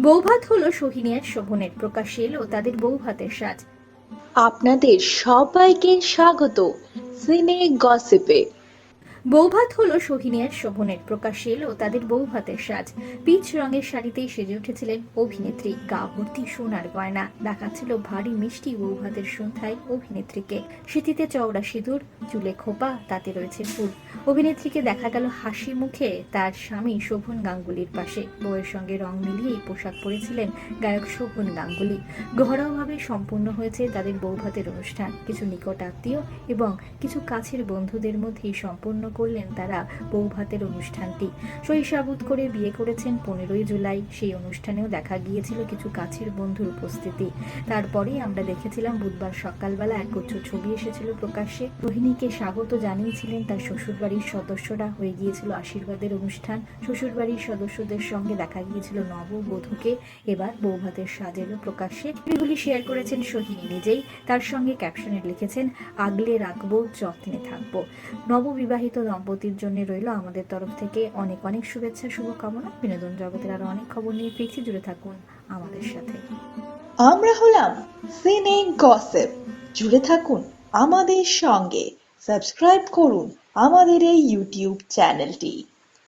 বৌভাত হলো সোহিনীর শোভনের প্রকাশ্যে এলো তাদের বৌভাতের সাজ। আপনাদের সবাইকে স্বাগত সিনে গসিপে। বৌভাত হলো সোহিনীর শোভনের প্রকাশ্যে এলো তাদের বৌভাতের সাজ। পিচ রঙের শাড়িতেই সেজে উঠেছিলেন অভিনেত্রী গা ভর্তি সোনার গয়না। দেখাচ্ছিল ভারী মিষ্টি বৌভাতের সন্ধ্যায় অভিনেত্রীকে। শীতিতে চওড়া সিঁদুর, চুলে খোপা, তাতে রয়েছে ফুল। অভিনেত্রীকে দেখা গেল হাসি মুখে তার স্বামী শোভন গাঙ্গুলির পাশে। বউয়ের সঙ্গে রং মিলিয়েই পোশাক পরেছিলেন গায়ক শোভন গাঙ্গুলি। ঘরোয়াভাবে সম্পূর্ণ হয়েছে তাদের বৌভাতের অনুষ্ঠান। কিছু নিকট আত্মীয় এবং কিছু কাছের বন্ধুদের মধ্যেই সম্পন্ন করলেন তারা বৌভাতের অনুষ্ঠানটি। শৈশাবুত করে বিয়ে করেছেন পনেরোই জুলাই। সেই অনুষ্ঠানেও দেখা গিয়েছিল কিছু কাছের বন্ধুর উপস্থিতি। তারপরেই আমরা দেখেছিলাম বুধবার সকালবেলা একগুচ্ছ ছবি এসেছিল প্রকাশ্যে। রোহিণীকে স্বাগত জানিয়েছিলেন তার শ্বশুরবাড়ির সদস্যরা। হয়ে গিয়েছিল আশীর্বাদের অনুষ্ঠান। শ্বশুরবাড়ির সদস্যদের সঙ্গে দেখা গিয়েছিল নববধূকে। এবার বৌভাতের সাজেরও প্রকাশ্যে এগুলি শেয়ার করেছেন সোহিনী নিজেই। তার সঙ্গে ক্যাপশনে লিখেছেন, আগলে রাখব, যত্নে থাকব। নববিবাহিত দম্পতির জন্য রইল আমাদের তরফ থেকে অনেক অনেক শুভেচ্ছা, শুভকামনা। বিনোদন জগতের আরও অনেক খবর নিয়ে ফিরছি। জুড়ে থাকুন আমাদের সাথে। আমরা হলাম সিনে গসেপ। জুড়ে থাকুন আমাদের সঙ্গে। সাবস্ক্রাইব করুন আমাদের এই ইউটিউব চ্যানেলটি।